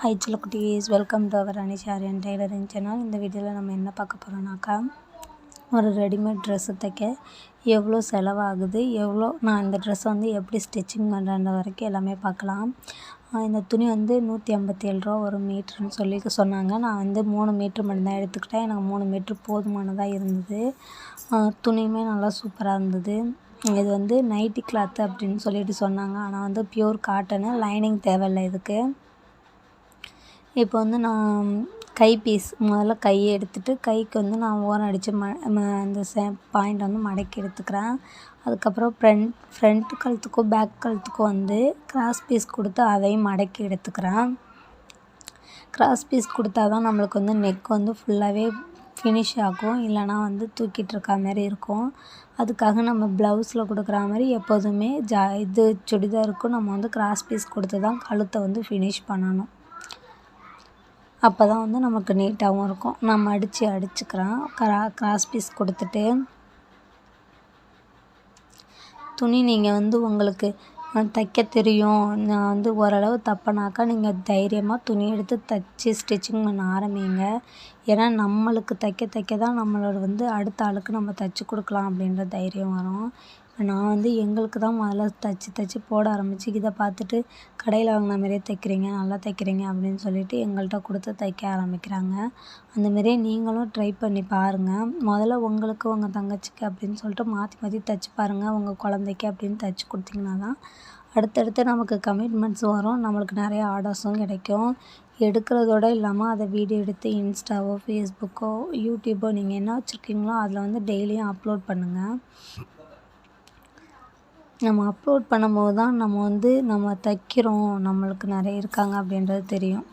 High குட்டீஸ் welcome to our Anish Aryan tailoring channel இந்த வீடியோவில் நம்ம என்ன பார்க்க போகிறோம்னாக்கா ஒரு ரெடிமேட் ட்ரெஸ்ஸு தைக்க எவ்வளோ செலவாகுது எவ்வளோ நான் இந்த ட்ரெஸ்ஸை வந்து எப்படி ஸ்டிச்சிங் பண்ணுறேன்ற வரைக்கும் எல்லாமே பார்க்கலாம். இந்த துணி வந்து நூற்றி ஐம்பத்தி ஏழு ரூபா ஒரு மீட்ருன்னு சொல்லி சொன்னாங்க. நான் வந்து மூணு மீட்ரு மட்டும்தான் எடுத்துக்கிட்டேன். எனக்கு மூணு மீட்ரு போதுமானதாக இருந்தது. துணியுமே நல்லா சூப்பராக இருந்தது. இது வந்து நைட்டி கிளாத்து அப்படின்னு சொல்லிட்டு சொன்னாங்க. ஆனால் வந்து பியூர் காட்டனு லைனிங் தேவையில்லை இதுக்கு. இப்போ வந்து நான் கை பீஸ் முதல்ல கையை எடுத்துகிட்டு கைக்கு வந்து நான் ஓரம் அடித்து ம அந்த சே பாயிண்ட் வந்து மடக்கி எடுத்துக்கிறேன். அதுக்கப்புறம் ஃப்ரண்ட் ஃப்ரண்ட் கழுத்துக்கும் பேக் கழுத்துக்கும் வந்து கிராஸ் பீஸ் கொடுத்து அதையும் மடக்கி எடுத்துக்கிறேன். கிராஸ் பீஸ் கொடுத்தா தான் நம்மளுக்கு வந்து நெக் வந்து ஃபுல்லாகவே ஃபினிஷ் ஆகும். இல்லைனா வந்து தூக்கிட்டு இருக்கா மாதிரி இருக்கும். அதுக்காக நம்ம ப்ளவுஸில் கொடுக்குற மாதிரி எப்போதுமே ஜா இது சுடிதாருக்கும் நம்ம வந்து கிராஸ் பீஸ் கொடுத்து தான் கழுத்தை வந்து ஃபினிஷ் பண்ணணும். அப்போ தான் வந்து நமக்கு நீட்டாகவும் இருக்கும். நம்ம அடித்து அடிச்சுக்கிறோம் க்ரா கிராஸ் பீஸ் கொடுத்துட்டு துணி நீங்கள் வந்து உங்களுக்கு தைக்க தெரியும். நான் வந்து ஓரளவு தப்புனாக்கா நீங்கள் தைரியமாக துணி எடுத்து தைச்சி ஸ்டிச்சிங் பண்ண ஆரம்பிங்க. ஏன்னா நம்மளுக்கு தைக்க தைக்க தான் நம்மளோட வந்து அடுத்த ஆளுக்கு நம்ம தைச்சி கொடுக்கலாம் அப்படின்ற தைரியம் வரும். நான் வந்து எங்களுக்கு தான் முதல்ல தைச்சி தைச்சி போட ஆரம்பித்து இதை பார்த்துட்டு கடையில் வாங்கின மாதிரியே தைக்கிறீங்க நல்லா தைக்கிறீங்க அப்படின்னு சொல்லிட்டு எங்கள்கிட்ட கொடுத்து தைக்க ஆரம்பிக்கிறாங்க. அந்தமாரியே நீங்களும் ட்ரை பண்ணி பாருங்கள் முதல்ல உங்களுக்கு உங்கள் தங்கச்சிக்கு அப்படின்னு சொல்லிட்டு மாற்றி மாற்றி தைச்சி பாருங்கள் உங்கள் குழந்தைக்கு அப்படின்னு தைச்சி கொடுத்தீங்கன்னா தான் அடுத்தடுத்து நமக்கு கமிட்மெண்ட்ஸ் வரும். நம்மளுக்கு நிறைய ஆர்டர்ஸும் கிடைக்கும். எடுக்கிறதோட இல்லாமல் அதை வீடியோ எடுத்து இன்ஸ்டாவோ ஃபேஸ்புக்கோ யூடியூப்போ நீங்கள் என்ன வச்சுருக்கீங்களோ அதில் வந்து டெய்லியும் அப்லோட் பண்ணுங்கள் நம்ம அப்லோட் பண்ணும்போது தான் நம்ம வந்து நம்ம தைக்கிறோம் நம்மளுக்கு நிறைய இருக்காங்க அப்படின்றது தெரியும்.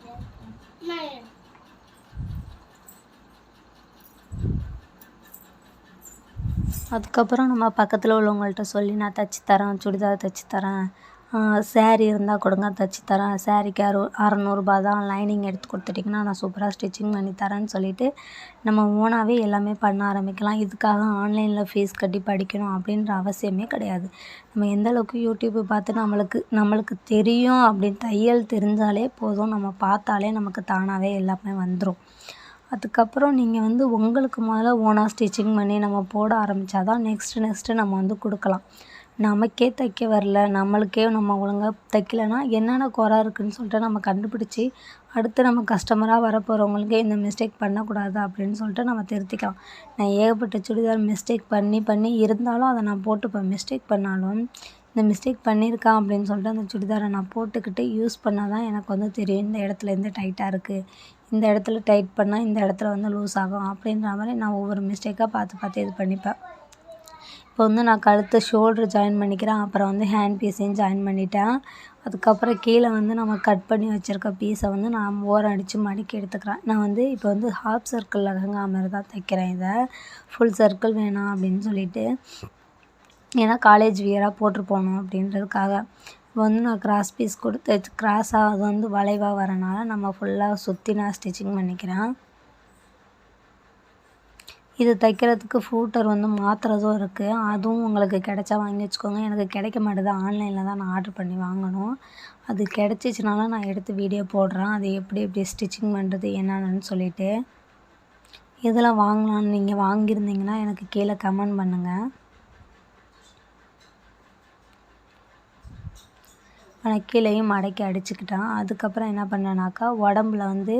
அதுக்கப்புறம் நம்ம பக்கத்தில் உள்ளவங்கள்ட்ட சொல்லி நான் தைச்சி தரேன் சுடிதார் தைச்சி தரேன். ஸேரீ இருந்தால் கொடுங்க தைச்சி தரேன். ஸேரீக்கு அறு அறநூறுபா தான் லைனிங் எடுத்து கொடுத்துட்டிங்கன்னா நான் சூப்பராக ஸ்டிச்சிங் பண்ணி தரேன்னு சொல்லிவிட்டு நம்ம ஓனாகவே எல்லாமே பண்ண ஆரம்பிக்கலாம். இதுக்காக ஆன்லைனில் ஃபீஸ் கட்டி படிக்கணும் அப்படின்ற அவசியமே கிடையாது. நம்ம எந்த அளவுக்கு யூடியூப்பு பார்த்து நம்மளுக்கு நம்மளுக்கு தெரியும் அப்படின்னு தையல் தெரிஞ்சாலே போதும். நம்ம பார்த்தாலே நமக்கு தானாகவே எல்லாமே வந்துடும் அதுக்கப்புறம் நீங்கள் வந்து உங்களுக்கு முதல்ல ஓனாக ஸ்டிச்சிங் பண்ணி நம்ம போட ஆரம்பித்தா தான் நெக்ஸ்ட்டு நெக்ஸ்ட்டு நம்ம வந்து கொடுக்கலாம். நமக்கே தைக்க வரல நம்மளுக்கே நம்ம ஒழுங்காக தைக்கலன்னா என்னென்ன குறை இருக்குதுன்னு சொல்லிட்டு நம்ம கண்டுபிடிச்சி அடுத்து நம்ம கஸ்டமராக வரப்போகிறவங்களுக்கே இந்த மிஸ்டேக் பண்ணக்கூடாது அப்படின்னு சொல்லிட்டு நம்ம திருத்திக்கலாம். நான் ஏகப்பட்ட சுடிதார் மிஸ்டேக் பண்ணி பண்ணி இருந்தாலும் அதை நான் போட்டுப்பேன் மிஸ்டேக் பண்ணாலும் இந்த மிஸ்டேக் பண்ணியிருக்கான் அப்படின்னு சொல்லிட்டு அந்த சுடிதாரை நான் போட்டுக்கிட்டு யூஸ் பண்ணால் தான் எனக்கு வந்து தெரியும் இந்த இடத்துல இருந்து டைட்டாக இருக்குது இந்த இடத்துல டைட் பண்ணால் இந்த இடத்துல வந்து லூஸ் ஆகும் அப்படின்ற மாதிரி நான் ஒவ்வொரு மிஸ்டேக்காக பார்த்து பார்த்து இது பண்ணிப்பேன். இப்போ வந்து நான் கழுத்து ஷோல்ட்ரு ஜாயின் பண்ணிக்கிறேன். அப்புறம் வந்து ஹேண்ட் பீஸையும் ஜாயின் பண்ணிட்டேன். அதுக்கப்புறம் கீழே வந்து நம்ம கட் பண்ணி வச்சுருக்க பீஸை வந்து நான் ஓரம் அடித்து மடிக்கி எடுத்துக்கிறேன். நான் வந்து இப்போ வந்து ஹாஃப் சர்க்கிள் லெஹங்கா மாதிரி தான் தைக்கிறேன் இதை. ஃபுல் சர்க்கிள் வேணாம் அப்படின்னு சொல்லிட்டு. ஏன்னா காலேஜ் வியராக போட்டு போகணும் அப்படின்றதுக்காக. இப்போ வந்து நான் கிராஸ் பீஸ் கொடுத்து கிராஸாக அது வந்து வளைவாக வரனால நம்ம ஃபுல்லாக சுற்றி நான் ஸ்டிச்சிங் பண்ணிக்கிறேன். இது தைக்கிறதுக்கு ஃபூட்டர் வந்து மாற்றுறதும் இருக்குது அதுவும் உங்களுக்கு கிடச்சா வாங்கி வச்சுக்கோங்க. எனக்கு கிடைக்க மாட்டுது. ஆன்லைனில் தான் நான் ஆர்ட்ரு பண்ணி வாங்கணும். அது கிடச்சிச்சினாலும் நான் எடுத்து வீடியோ போடுறேன். அது எப்படி எப்படி ஸ்டிச்சிங் பண்ணுறது என்னென்னு சொல்லிவிட்டு இதெல்லாம் வாங்கலான்னு நீங்கள் வாங்கியிருந்தீங்கன்னா எனக்கு கீழே கமெண்ட் பண்ணுங்கள் ஆனால் கீழேயும் மடக்கி அடிச்சுக்கிட்டேன். அதுக்கப்புறம் என்ன பண்ணேனாக்கா உடம்புல வந்து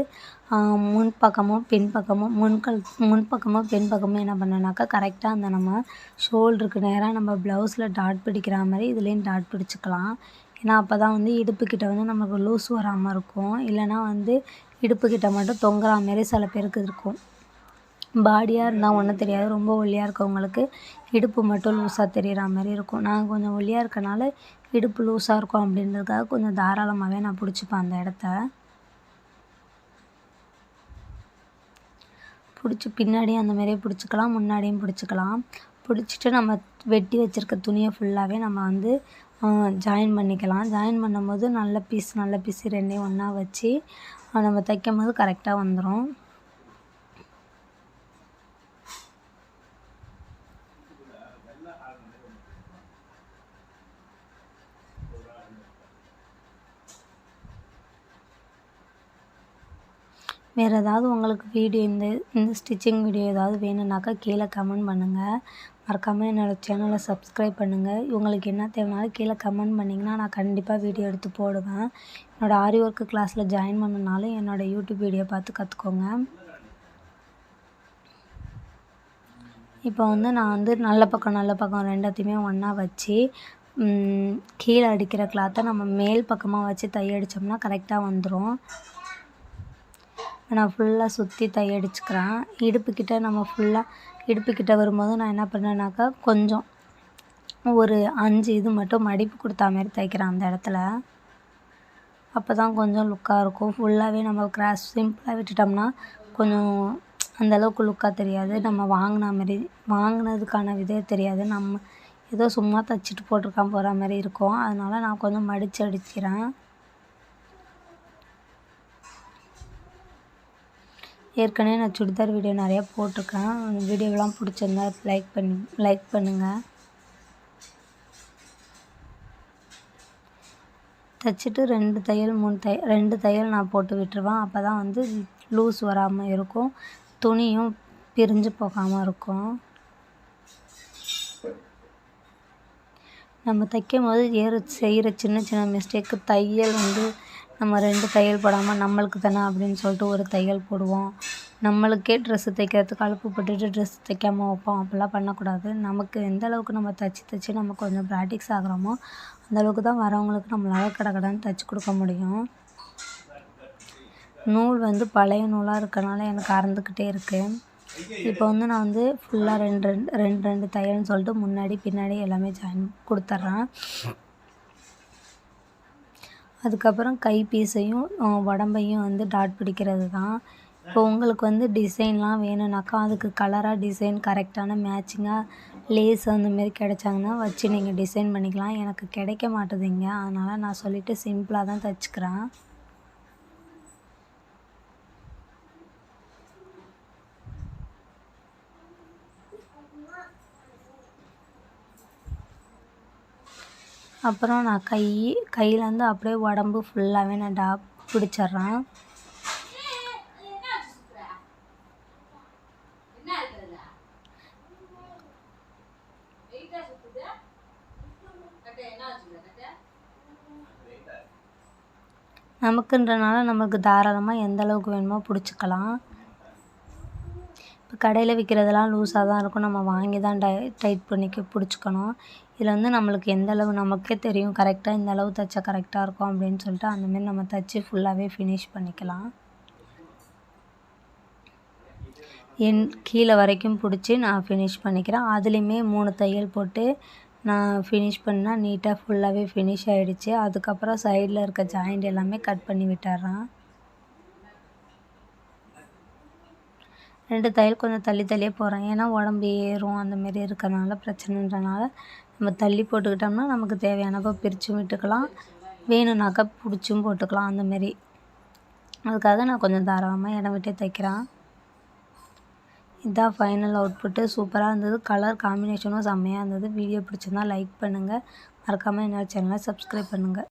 முன் பக்கமும் பின் பக்கமும் முன்கல் முன் பக்கமும் பின் பக்கமும் என்ன பண்ணேனாக்கா கரெக்டாக அந்த நம்ம ஷோல்டருக்கு நேராக நம்ம ப்ளவுஸில் டாட் பிடிக்கிற மாதிரி இதுலேயும் டாட் பிடிச்சிக்கலாம். ஏன்னா அப்போ தான் வந்து இடுப்புக்கிட்ட வந்து நமக்கு லூஸ் வராமல் இருக்கும். இல்லைனா வந்து இடுப்புக்கிட்ட மட்டும் தொங்குற மாதிரி சில பேருக்கு இருக்கும். பாடியாக இருந்தால் ஒன்றும் தெரியாது. ரொம்ப ஒல்லியாக இருக்கவங்களுக்கு இடுப்பு மட்டும் லூஸாக தெரிகிற மாதிரி இருக்கும். நான் கொஞ்சம் ஒல்லியாக இருக்கனால இடுப்பு லூஸாக இருக்கும் அப்படின்றதுக்காக கொஞ்சம் தாராளமாகவே நான் பிடிச்சிப்பேன் அந்த இடத்த. பிடிச்சி பின்னாடியும் அந்த மாதிரியே பிடிச்சிக்கலாம் முன்னாடியும் பிடிச்சிக்கலாம். பிடிச்சிட்டு நம்ம வெட்டி வச்சுருக்க துணியை ஃபுல்லாகவே நம்ம வந்து ஜாயின் பண்ணிக்கலாம். ஜாயின் பண்ணும்போது நல்ல பீஸ் நல்ல பீஸ் ரெண்டையும் ஒன்றா வச்சு நம்ம தைக்கும் போது கரெக்டாக வந்துடும் வேறு ஏதாவது உங்களுக்கு வீடியோ இந்த இந்த ஸ்டிச்சிங் வீடியோ ஏதாவது வேணும்னாக்கா கீழே கமெண்ட் பண்ணுங்கள் மறக்காமல் என்னோடய சேனலை சப்ஸ்கிரைப் பண்ணுங்கள் உங்களுக்கு என்ன தேவைனாலும் கீழே கமெண்ட் பண்ணிங்கன்னா நான் கண்டிப்பாக வீடியோ எடுத்து போடுவேன். என்னோடய ஆரி ஒர்க்கு கிளாஸில் ஜாயின் பண்ணனாலும் என்னோடய யூடியூப் வீடியோ பார்த்து கற்றுக்கோங்க இப்போ வந்து நான் வந்து நல்ல பக்கம் நல்ல பக்கம் ரெண்டத்தையுமே ஒன்றா வச்சு கீழே அடிக்கிற கிளாத்தை நம்ம மேல் பக்கமாக வச்சு தையடித்தோம்னா கரெக்டாக வந்துடும் நான் ஃபுல்லாக சுற்றி தையடிச்சுக்கிறேன் இடுப்புக்கிட்ட நம்ம ஃபுல்லாக இடுப்புக்கிட்ட வரும்போது நான் என்ன பண்ணேன்னாக்கா கொஞ்சம் ஒரு அஞ்சு இது மட்டும் மடிப்பு கொடுத்தா மாதிரி தைக்கிறேன் அந்த இடத்துல. அப்போ தான் கொஞ்சம் லுக்காக இருக்கும். ஃபுல்லாகவே நம்ம கிராஸ் சிம்பிளாக விட்டுட்டோம்னா கொஞ்சம் அந்தளவுக்கு லுக்காக தெரியாது. நம்ம வாங்கின மாதிரி வாங்கினதுக்கான விதே தெரியாது. நம்ம ஏதோ சும்மா தைச்சிட்டு போட்டிருக்கான் போகிற மாதிரி இருக்கும். அதனால் நான் கொஞ்சம் மடித்து அடிக்கிறேன். ஏற்கனவே நான் சுடிதார் வீடியோ நிறையா போட்டிருக்கேன். வீடியோலாம் வீடியோவெலாம் பிடிச்சிருந்தா லைக் பண்ணி லைக் பண்ணுங்கள் தைச்சிட்டு ரெண்டு தையல் மூணு தை ரெண்டு தையல் நான் போட்டு விட்டுருவேன். அப்போ தான் வந்து லூஸ் வராமல் இருக்கும். துணியும் பிரிஞ்சு போகாமல் இருக்கும். நம்ம தைக்கும் போது ஏறு செய்கிற சின்ன சின்ன மிஸ்டேக்கு தையல் வந்து நம்ம ரெண்டு தையல் போடாமல் நம்மளுக்கு தானே அப்படின்னு சொல்லிட்டு ஒரு தையல் போடுவோம். நம்மளுக்கே ட்ரெஸ்ஸு தைக்கிறதுக்கு அழுப்பு போட்டுட்டு ட்ரெஸ் தைக்காமல் வைப்போம். அப்படிலாம் பண்ணக்கூடாது. நமக்கு எந்த அளவுக்கு நம்ம தைச்சி தைச்சி நம்ம கொஞ்சம் ப்ராக்டிக்ஸ் ஆகுறோமோ அந்தளவுக்கு தான் வரவங்களுக்கு நம்மளால் கடை கடன் தைச்சி கொடுக்க முடியும். நூல் வந்து பழைய நூலாக இருக்கனால எனக்கு அறந்துக்கிட்டே இருக்குது இப்போ வந்து நான் வந்து ஃபுல்லாக ரெண்டு ரெண்டு ரெண்டு ரெண்டு தையல்னு சொல்லிட்டு முன்னாடி பின்னாடி எல்லாமே ஜாயின் கொடுத்துட்றேன். அதுக்கப்புறம் கைப்பீசையும் உடம்பையும் வந்து டாட் பிடிக்கிறது தான் இப்போ உங்களுக்கு வந்து டிசைன்லாம் வேணும்னாக்கா அதுக்கு கலராக டிசைன் கரெக்டான மேட்சிங்காக லேஸ் அந்தமாரி கிடச்சாங்கன்னா வச்சு நீங்கள் டிசைன் பண்ணிக்கலாம். எனக்கு கிடைக்க மாட்டுதுங்க. அதனால் நான் சொல்லிவிட்டு சிம்பிளாக தான் தைச்சிக்கிறேன். அப்புறம் நான் கை கையிலேருந்து அப்படியே உடம்பு ஃபுல்லாகவே நான் டாப் பிடிச்சிட்றேன். நமக்குன்றனால நமக்கு தாராளமாக எந்த அளவுக்கு வேணுமோ பிடிச்சிக்கலாம். கடையில் விற்கிறதெல்லாம் லூஸாக தான் இருக்கும். நம்ம வாங்கி தான் டை டைட் பண்ணிக்க பிடிச்சிக்கணும். இதில் வந்து நம்மளுக்கு எந்த அளவு நமக்கே தெரியும். கரெக்டாக இந்த அளவு தைச்சா கரெக்டாக இருக்கும் அப்படின்னு சொல்லிட்டு அந்தமாரி நம்ம தைச்சி ஃபுல்லாகவே ஃபினிஷ் பண்ணிக்கலாம். என் கீழே வரைக்கும் பிடிச்சி நான் ஃபினிஷ் பண்ணிக்கிறேன். அதுலேயுமே மூணு தையல் போட்டு நான் ஃபினிஷ் பண்ணால் நீட்டாக ஃபுல்லாகவே ஃபினிஷ் ஆகிடுச்சு அதுக்கப்புறம் சைடில் இருக்க ஜாயிண்ட் எல்லாமே கட் பண்ணி விட்டுறேன். ரெண்டு தையல் கொஞ்சம் தள்ளி தள்ளியே போகிறேன் ஏன்னா உடம்பு ஏறும் அந்தமாரி இருக்கிறனால பிரச்சனைன்றனால நம்ம தள்ளி போட்டுக்கிட்டோம்னா நமக்கு தேவையானப்போ பிரித்தும் விட்டுக்கலாம். வேணும்னாக்கா பிடிச்சும் போட்டுக்கலாம் அந்தமாரி அதுக்காக நான் கொஞ்சம் தாராளமாக இடம் விட்டே தைக்கிறேன். இதான் ஃபைனல் அவுட்புட்டு சூப்பராக இருந்தது. கலர் காம்பினேஷனும் செம்மையாக இருந்தது. வீடியோ பிடிச்சிருந்தா லைக் பண்ணுங்கள் மறக்காமல் என்னோடய சேனலை சப்ஸ்கிரைப் பண்ணுங்கள்